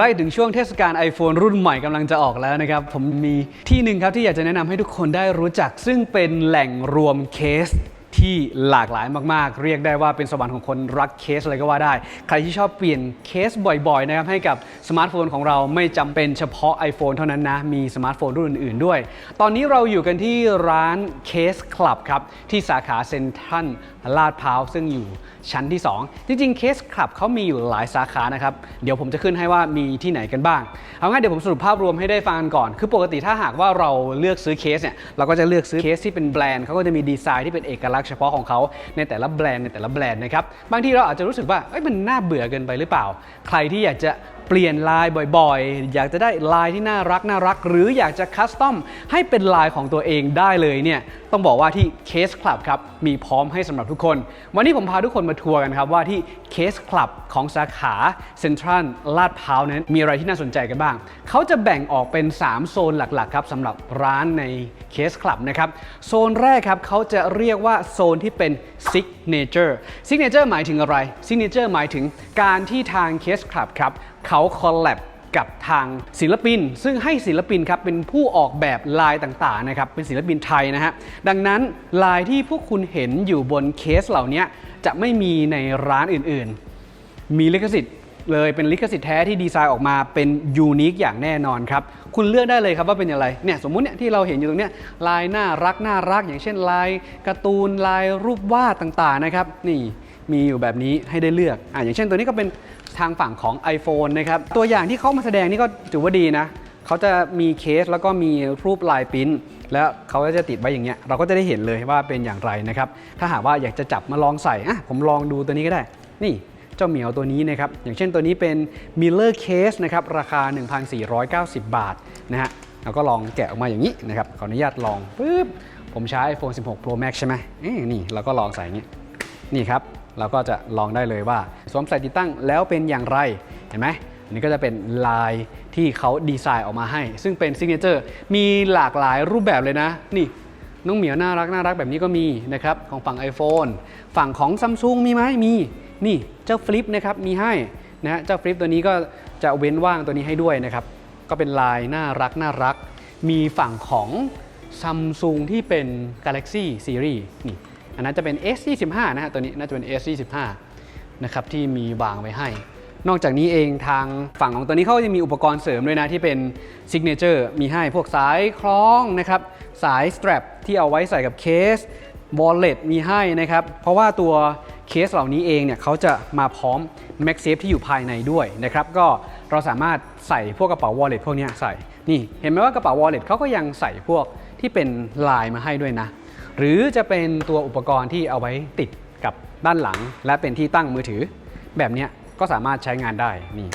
ใกล้ถึงช่วงเทศกาล iPhone รุ่นใหม่กำลังจะออกแล้วนะครับ ผมมีที่หนึ่งครับที่อยากจะแนะนำให้ทุกคนได้รู้จัก ซึ่งเป็นแหล่งรวมเคสที่หลากหลายมาก ๆ เรียกได้ว่าเป็นสวรรค์ของคนรักเคสเลยก็ว่าได้ ใครที่ชอบเปลี่ยนเคสบ่อยๆนะครับให้กับสมาร์ทโฟนของเราไม่จำเป็นเฉพาะ iPhone เท่านั้นนะ มีสมาร์ทโฟนรุ่นอื่น ๆ ด้วย ตอนนี้เราอยู่กันที่ร้านเคสคลับครับ ที่สาขาเซ็นทรัลลาดพร้าวซึ่งอยู่ชั้นที่ 2 จริงๆเคสคลับเขามีอยู่หลายสาขานะครับ เดี๋ยวผมจะขึ้นให้ว่ามีที่ไหนกันบ้าง เอางั้นเดี๋ยวผมสรุปภาพรวมให้ได้ฟังกันก่อน คือปกติถ้าหากว่าเราเลือกซื้อเคสเนี่ยเราก็จะเลือกซื้อเคสที่เป็นแบรนด์เขาก็จะมีดีไซน์ที่เป็นเอกลักษณ์เฉพาะของเขาในแต่ละแบรนด์ในแต่ละแบรนด์นะครับบางทีเราอาจจะรู้สึกว่าเอ้ยมันน่าเบื่อเกินไปหรือเปล่า ใครที่อยากจะ เปลี่ยนลายบ่อยๆ อยากจะได้ลายที่น่ารักน่ารัก หรืออยากจะคัสตอมให้เป็นลายของตัวเองได้เลยเนี่ยต้องบอกว่าที่ Case Club ครับมีพร้อมให้สำหรับทุกคน วันนี้ผมพาทุกคนมาทัวร์กันครับว่าที่ Case Club ของสาขาเซ็นทรัลลาดพร้าวนั้นมีอะไรที่น่าสนใจกันบ้าง เขาจะแบ่งออกเป็น 3 โซนหลักๆครับสำหรับร้านใน Case Club นะครับโซนแรกครับเขาจะเรียกว่าโซนที่เป็น Signature Signature หมายถึงอะไร Signature หมายถึงการที่ทาง Case Club ครับ เขาคอลแลบกับทางศิลปิน ซึ่งให้ศิลปินครับเป็นผู้ออกแบบลายต่างๆนะครับเป็นศิลปินไทยนะฮะดังนั้นลายที่พวกคุณเห็นอยู่บนเคสเหล่านี้จะไม่มีในร้านอื่นๆ มีลิขสิทธิ์เลยเป็นลิขสิทธิ์แท้ที่ดีไซน์ออกมาเป็นยูนิคอย่างแน่นอนครับ คุณเลือกได้เลยครับว่าเป็นอะไรเนี่ยสมมุติเนี่ยที่เราเห็นอยู่ตรงเนี้ยลายน่ารักน่ารัก อย่างเช่นลายการ์ตูนลายรูปวาดต่างๆนะครับนี่มีอยู่แบบนี้ให้ได้เลือกอะอย่างเช่นตัวนี้ก็เป็น ทางฝั่งของ iPhone นะครับ ตัวอย่างที่เขามาแสดงนี่ก็ถือว่าดีนะ เขาจะมีเคสแล้วก็มีรูปลายปิ้นแล้วเขาก็จะติดไว้อย่างเงี้ย เราก็จะได้เห็นเลยว่าเป็นอย่างไรนะครับ ถ้าหากว่าอยากจะจับมาลองใส่อะผมลองดูตัวนี้ก็ได้ นี่เจ้าเหมียวตัวนี้นะครับ อย่างเช่นตัวนี้เป็น Miller Case นะครับ ราคา 1,490 บาทนะฮะเราก็ลองแกะออกมาอย่างนี้นะครับ ขออนุญาตลองปุ๊บผมใช้ iPhone 16 Pro Max ใช่ไหมนี่เราก็ลองใส่อย่างนี้ นี่ครับ เราก็จะลองได้เลยว่าสวมใส่ติดตั้งแล้วเป็นอย่างไรเห็นไหมอันนี้ก็จะเป็นลายที่เขาดีไซน์ออกมาให้ ซึ่งเป็นซิกเนเจอร์มีหลากหลายรูปแบบเลยนะ นี่น้องเหมียวน่ารักน่ารักแบบนี้ก็มีนะครับของฝั่ง iPhone ฝั่งของ Samsung มีไหมมีนี่เจ้าฟลิปนะครับมีให้นะฮะเจ้าฟลิปตัวนี้ก็จะเว้นว่างตัวนี้ให้ด้วยนะครับก็เป็นลายน่ารักน่ารัก มีฝั่งของ Samsung ที่เป็น Galaxy Series นี่ อันนั้นจะเป็น S25 นะฮะตัวนี้น่าจะเป็น S25 นะครับที่มีวางไว้ให้ นอกจากนี้เองทางฝั่งของตัวนี้เขาก็จะมีอุปกรณ์เสริมด้วยนะที่เป็นซิกเนเจอร์มีให้พวกสายคล้องนะครับสายสตร p ที่เอาไว้ใส่กับเคส wallet มีให้นะครับ เพราะว่าตัวเคสเหล่านี้เองเนี่ยเขาจะมาพร้อม MagSafe ที่อยู่ภายในด้วยนะครับ ก็เราสามารถใส่พวกกระเป๋า wallet พวกนี้ใส่ นี่เห็นไหมว่ากระเป๋า wallet เขาก็ยังใส่พวกที่เป็นลายมาให้ด้วยนะ หรือจะเป็นตัวอุปกรณ์ที่เอาไว้ติดกับด้านหลัง และเป็นที่ตั้งมือถือ แบบนี้ก็สามารถใช้งานได้นี่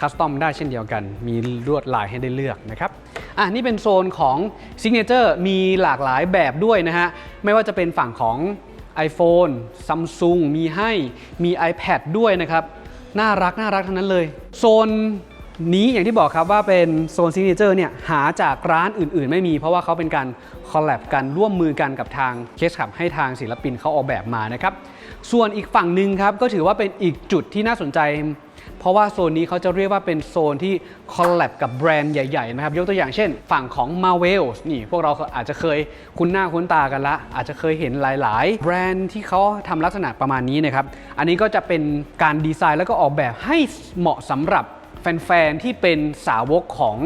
คัสตอมได้เช่นเดียวกัน มีลวดลายให้ได้เลือกนะครับอะนี่เป็นโซนของ Signature มีหลากหลายแบบด้วยนะฮะ ไม่ว่าจะเป็นฝั่งของ iPhone Samsung มีให้มี iPad ด้วยนะครับ น่ารักน่ารักทั้งนั้นเลย โซน นี้อย่างที่บอกครับว่าเป็นโซนซิกเนเจอร์เนี่ยหาจากร้านอื่น ๆ ไม่มี เพราะว่าเขาเป็นการคอลแลบกันร่วมมือกันกับทางเคสขับให้ทางศิลปินเขาออกแบบมานะครับส่วนอีกฝั่งหนึ่งครับก็ถือว่าเป็นอีกจุดที่น่าสนใจ เพราะว่าโซนนี้เขาจะเรียกว่าเป็นโซนที่คอลแลบกับแบรนด์ใหญ่ๆนะครับยกตัวอย่างเช่น ฝั่งของ Marvel นี่พวกเราอาจจะเคยคุ้นหน้าคุ้นตากันละ อาจจะเคยเห็นหลาย ๆ แบรนด์ที่เขาทำลักษณะประมาณนี้นะครับอันนี้ก็จะเป็นการดีไซน์แล้วก็ออกแบบให้เหมาะสำหรับ แฟนๆที่เป็นสาวกของ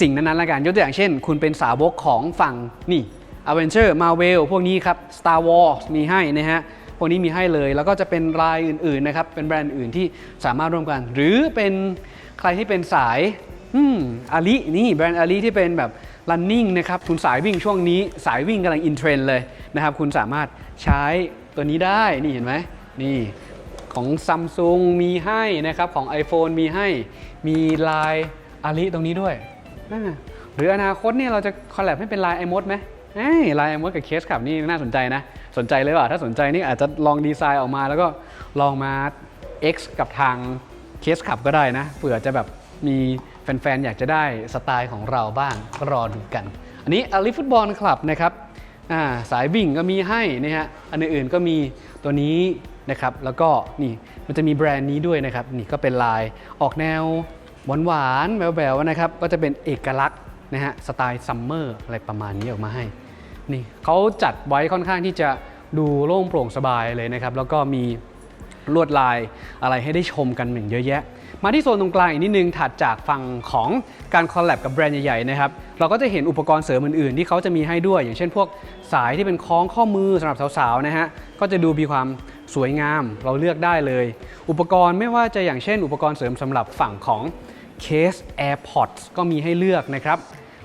สิ่งนั้นๆละกันยกตัวอย่างเช่น คุณเป็นสาวกของฝั่งนี่ a v e n g e r Marvel พวกนี้ครับ Star Wars มีให้นะฮะพวกนี้มีให้เลย แล้วก็จะเป็นรายอื่นๆนะครับเป็นแบรนด์อื่นที่สามารถร่วมกัน หรือเป็นใครที่เป็นสายอืมอาลีนี่แบรนด์อาลีที่เป็นแบบ running นะครับคุณสายวิ่งช่วงนี้สายวิ่งกำลังอินเทรนเลยนะครับ คุณสามารถใช้ตัวนี้ได้นี่เห็นไหมนี่ ของ Samsung มีให้นะครับของ iPhone มีให้มีลายอาลีตรงนี้ด้วย หรืออนาคตเนี่ยเราจะคอลแลบให้เป็นลายไอมดไหมลายไอมดกับเคสขับนี่น่าสนใจนะ สนใจเลยว่ะถ้าสนใจนี่อาจจะลองดีไซน์ออกมา แล้วก็ลองมา X กับทางเคสขับก็ได้นะเผื่อจะแบบมีแฟนๆ อยากจะได้สไตล์ของเราบ้างก็รอดูกัน อันนี้อาลีฟุตบอลคลับนะครับสายวิ่งก็มีให้นะฮะอันอื่นๆก็มีตัวนี้ นะครับแล้วก็นี่มันจะมีแบรนด์นี้ด้วยนะครับนี่ก็เป็นลายออกแนวหวานๆแววๆนะครับก็จะเป็นเอกลักษณ์นะฮะสไตล์ซัมเมอร์อะไรประมาณนี้ออกมาให้นี่เขาจัดไว้ค่อนข้างที่จะดูโล่งโปร่งสบายเลยนะครับแล้วก็มีลวดลายอะไรให้ได้ชมกันหนึ่งเยอะแยะ มาที่โซนตรงกลางอีกนิดนึงถัดจากฝั่งของการคอลแลบกับแบรนด์ใหญ่ๆนะครับเราก็จะเห็นอุปกรณ์เสริมอื่นๆ ที่เขาจะมีให้ด้วย อย่างเช่นพวกสายที่เป็นคล้องข้อมือสำหรับสาวๆนะฮะก็จะดูมีความ สวยงามเราเลือกได้เลย อุปกรณ์ไม่ว่าจะอย่างเช่น อุปกรณ์เสริมสำหรับฝั่งของเคส AirPods ก็มีให้เลือกนะครับ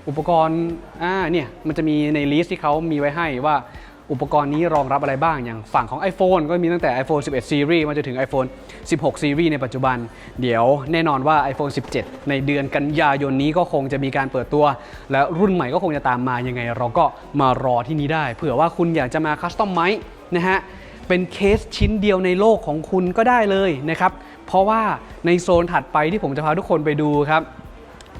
อุปกรณ์อ่าเนี่ยมันจะมีในลิสต์ที่เขามีไว้ให้ว่าอุปกรณ์นี้รองรับอะไรบ้างอย่างฝั่งของ iPhone ก็มีตั้งแต่ iPhone 11 Series มาจนถึง iPhone 16 Series ในปัจจุบัน เดี๋ยวแน่นอนว่า iPhone 17 ในเดือนกันยายนนี้ก็คงจะมีการเปิดตัว และรุ่นใหม่ก็คงจะตามมายังไง เราก็มารอที่นี้ได้ เผื่อว่าคุณอยากจะมาคัสตอมไมซ์นะฮะ เป็นเคสชิ้นเดียวในโลกของคุณก็ได้เลยนะครับ เพราะว่าในโซนถัดไปที่ผมจะพาทุกคนไปดูครับ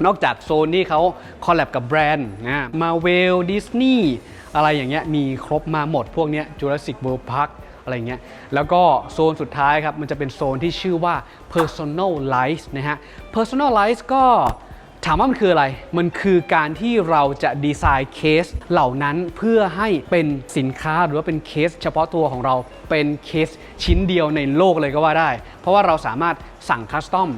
นอกจากโซนที่เขาคอลแลบกับแบรนด์นะมาเวลดิสนีย์อะไรอย่างเงี้ยมีครบมาหมดพวกเนี้ย Jurassic World Park อะไรเงี้ย แล้วก็โซนสุดท้ายครับ มันจะเป็นโซนที่ชื่อว่า Personalize นะฮะ Personalize ก็ ถามว่ามันคืออะไร มันคือการที่เราจะดีไซน์เคสเหล่านั้นเพื่อให้เป็นสินค้าหรือว่าเป็นเคส เฉพาะตัวของเราเป็นเคสชิ้นเดียวในโลกเลยก็ว่าได้ เพราะว่าเราสามารถสั่งคัสตอม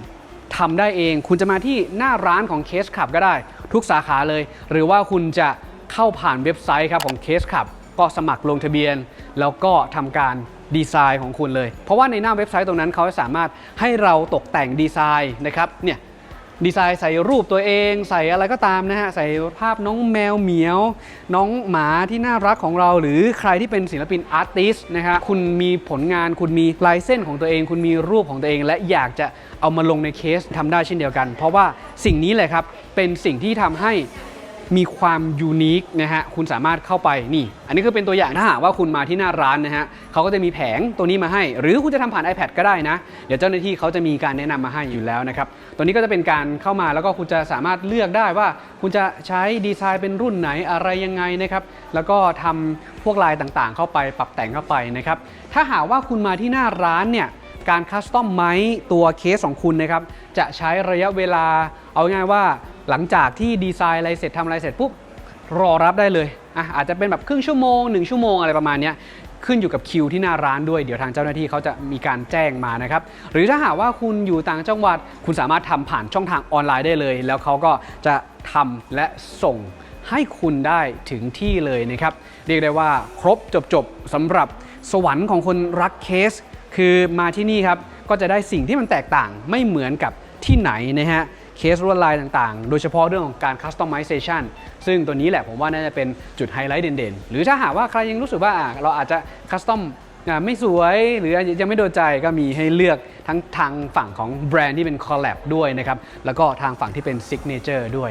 ทำได้เอง คุณจะมาที่หน้าร้านของเคสขับก็ได้ ทุกสาขาเลย หรือว่าคุณจะเข้าผ่านเว็บไซต์ครับของเคสขับก็สมัครลงทะเบียน แล้วก็ทำการดีไซน์ของคุณเลย เพราะว่าในหน้าเว็บไซต์ตรงนั้นเขาสามารถให้เราตกแต่งดีไซน์นะครับเนี่ย ดีไซน์ใส่รูปตัวเอง ใส่อะไรก็ตามนะฮะ ใส่ภาพน้องแมวเหมียว น้องหมาที่น่ารักของเรา หรือใครที่เป็นศิลปินอาร์ติสนะฮะคุณมีผลงานคุณมีลายเส้นของตัวเอง คุณมีรูปของตัวเอง และอยากจะเอามาลงในเคสทำได้เช่นเดียวกัน เพราะว่าสิ่งนี้แหละครับเป็นสิ่งที่ทำให้ มีความยูนิคนะฮะคุณสามารถเข้าไปนี่ อันนี้คือเป็นตัวอย่างถ้าหากว่าคุณมาที่หน้าร้านนะฮะเขาก็จะมีแผงตัวนี้มาให้ หรือคุณจะทำผ่าน iPad ก็ได้นะ เดี๋ยวเจ้าหน้าที่เขาจะมีการแนะนำมาให้อยู่แล้วนะครับตัวนี้ก็จะเป็นการเข้ามาแล้วก็คุณจะสามารถเลือกได้ว่า คุณจะใช้ดีไซน์เป็นรุ่นไหนอะไรยังไงนะครับแล้วก็ทำพวกลายต่างๆ เข้าไปปรับแต่งเข้าไปนะครับถ้าหากว่าคุณมาที่หน้าร้านเนี่ยการคัสตอมไหมตัวเคสของคุณนะครับจะใช้ระยะเวลาเอาง่ายว่า หลังจากที่ดีไซน์อะไรเสร็จทำอะไรเสร็จปุ๊บรอรับได้เลยอะอาจจะเป็นแบบครึ่งชั่วโมง1ชั่วโมงอะไรประมาณนี้ขึ้นอยู่กับคิวที่หน้าร้านด้วยเดี๋ยวทางเจ้าหน้าที่เขาจะมีการแจ้งมานะครับ หรือถ้าหากว่าคุณอยู่ต่างจังหวัด คุณสามารถทำผ่านช่องทางออนไลน์ได้เลย แล้วเขาก็จะทำและส่งให้คุณได้ถึงที่เลยนะครับ เรียกได้ว่าครบจบๆสำหรับสวรรค์ของคนรักเคส คือมาที่นี่ครับ ก็จะได้สิ่งที่มันแตกต่างไม่เหมือนกับที่ไหนนะฮะ เคสลวดลายต่างๆ โดยเฉพาะเรื่องของการ customization ซึ่งตัวนี้แหละผมว่าน่าจะเป็นจุดไฮไลท์เด่นๆ หรือถ้าหากว่าใครยังรู้สึกว่าเราอาจจะ custom อะไม่สวยหรือยังไม่โดนใจก็มีให้เลือกทั้งทางฝั่งของแบรนด์ที่เป็น collab ด้วยนะครับ แล้วก็ทางฝั่งที่เป็น signature ด้วย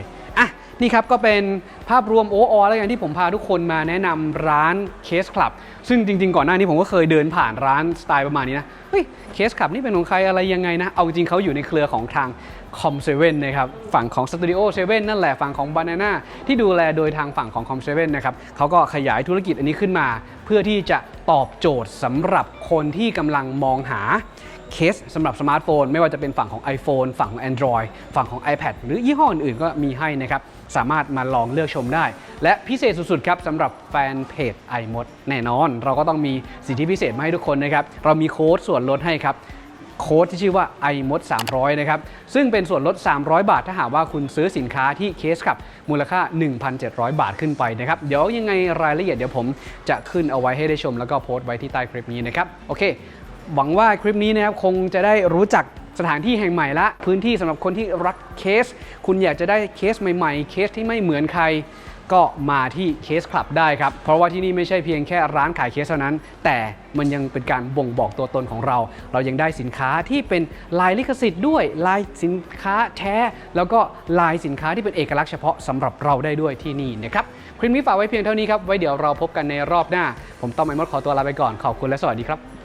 นี่ครับก็เป็นภาพรวมโอออแล้วกันที่ผมพาทุกคนมาแนะนำร้านเคสคลับ ซึ่งจริง ๆ ก่อนหน้านี้ผมก็เคยเดินผ่านร้านสไตล์ประมาณนี้นะ เฮ้ยเคสคลับนี่เป็นของใครอะไรยังไงนะ เอาจริงเขาอยู่ในเครือของทางคอมเซเว่นนะครับฝั่งของสตูดิโอเซเว่นนั่นแหละฝั่งของบานาน่าที่ดูแลโดยทางฝั่งของคอมเซเว่นนะครับเขาก็ขยายธุรกิจอันนี้ขึ้นมา เพื่อที่จะตอบโจทย์สำหรับคนที่กำลังมองหาเคสสำหรับสมาร์ทโฟน ไม่ว่าจะเป็นฝั่งของ iPhone ฝั่งของ Android ฝั่งของ iPad หรือยี่ห้ออื่นๆก็มีให้นะครับ สามารถมาลองเลือกชมได้ และพิเศษสุดๆครับสำหรับแฟนเพจ iMod แน่นอน เราก็ต้องมีสิทธิพิเศษมาให้ทุกคนนะครับ เรามีโค้ดส่วนลดให้ครับ โค้ดที่ชื่อว่า iMod 300 นะครับ ซึ่งเป็นส่วนลด 300 บาท ถ้าหากว่าคุณซื้อสินค้าที่เคสครับมูลค่า 1,700 บาทขึ้นไปนะครับ เดี๋ยวยังไงรายละเอียดเดี๋ยวผมจะขึ้นเอาไว้ให้ได้ชม แล้วก็โพสต์ไว้ที่ใต้คลิปนี้นะครับ โอเค หวังว่าคลิปนี้นะครับคงจะได้รู้จักสถานที่แห่งใหม่ละ พื้นที่สำหรับคนที่รักเคส คุณอยากจะได้เคสใหม่ ๆ เคสที่ไม่เหมือนใคร ก็มาที่เคสคลับได้ครับ เพราะว่าที่นี่ไม่ใช่เพียงแค่ร้านขายเคสเท่านั้น แต่มันยังเป็นการบ่งบอกตัวตนของเรา เรายังได้สินค้าที่เป็นลายลิขสิทธิ์ด้วยลายสินค้าแท้ แล้วก็ลายสินค้าที่เป็นเอกลักษณ์เฉพาะสำหรับเราได้ด้วยที่นี่นะครับคลิปนี้ฝากไว้เพียงเท่านี้ครับไว้เดี๋ยวเราพบกันในรอบหน้า ผมต้อมไอมดขอตัวลาไปก่อนขอบคุณและสวัสดีครับ